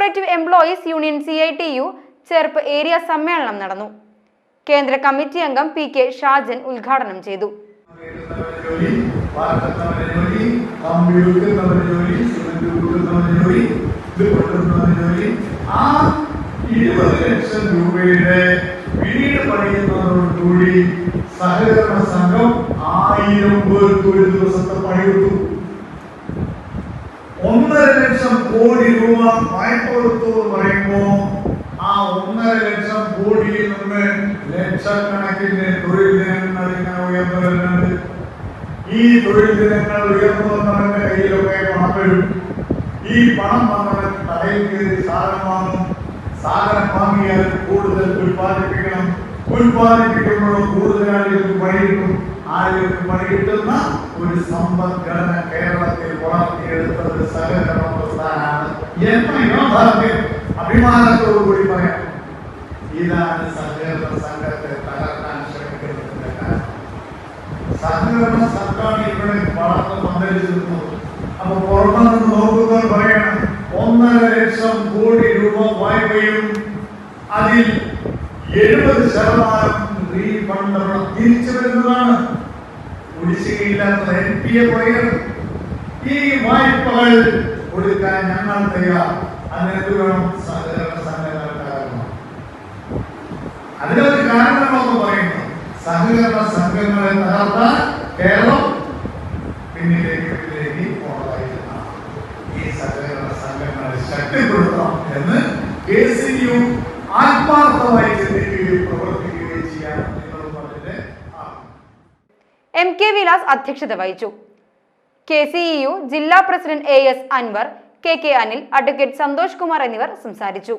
Cooperative employees union C I T U Cheruppu area സമ്മേളനം നടന്നു. കേന്ദ്ര കമ്മിറ്റി അംഗം പി കെ ഷാജൻ ഉദ്ഘാടനം ചെയ്തു. ആ ഇരുപത് ലക്ഷം രൂപയുടെ സഹകരണ സംഘം ആയിരം പേർക്ക് ഒരു ദിവസത്തെ പണി കൊടുത്തു ഒന്നര ലക്ഷം കോടി രൂപ വായ്പ കൊടുത്തു എന്ന് പറയുമ്പോ ആ ഒന്നര ലക്ഷം കോടിയിൽ നിന്ന് ലക്ഷക്കണക്കിന് തൊഴിൽ ദിനങ്ങൾ ഇങ്ങനെ ഉയർന്നു വരുന്നുണ്ട് ഈ തൊഴിൽ ദിനങ്ങൾ ഉയർന്നു വന്നവന്റെ കയ്യിലൊക്കെ പണം വരും. ഈ പണം വന്നവൻ കടയിൽ കയറി സാധനം വാങ്ങും. സാധനം വാങ്ങിയാൽ കൂടുതൽ ഉൽപ്പാദിപ്പിക്കണം. ഉൽപ്പാദിപ്പിക്കുമ്പോഴും കൂടുതൽ ആളുകൾക്ക് പണി കിട്ടും. ആളുകൾക്ക് പണി കിട്ടുന്ന ഒരു സമ്പദ്ഘടന വളർത്തിയെടുത്തത് സഹകരണ പ്രസ്ഥാനമാണ് എന്ന യാഥാർത്ഥ്യം അഭിമാനത്തോടു കൂടി പറയാം. ഇതാണ് സഹകരണ സംഘത്തെ തകർക്കാൻ ശ്രമിക്കുന്നതിന്റെ കാരണം. സഹകരണ സർക്കാർ ഇവിടെ വളർന്ന് പന്തലിച്ചിരുന്നു അപ്പൊ പുറമെ നോക്കുന്നവർ പറയണം ഒന്നര ലക്ഷം കോടി രൂപ വായ്പയും അതിൽ എഴുപത് ശതമാനം റീഫണ്ട് അവിടെ തിരിച്ചു വരുന്നതാണ്. കുടിശ്ശികയില്ലാത്ത എൻ പി എ പറയണം. ഈ വായ്പകൾ കൊടുക്കാൻ ഞങ്ങൾ തയ്യാർ. അതിനെന്ത് വേണം? കാരണം അതിനൊരു കാരണമെന്ന് പറയുന്നു. സഹകരണ സംഘങ്ങളെ തകർത്താൻ കേരളം പിന്നിലേക്ക് പിന്നിലേക്ക് ഈ സഹകരണ എന്ന് എം കെ വിലാസ് അധ്യക്ഷത വഹിച്ചു. കെ സി യു ജില്ലാ president A S Anvar K K Anil advocate Santhosh Kumar എന്നിവർ സംസാരിച്ചു.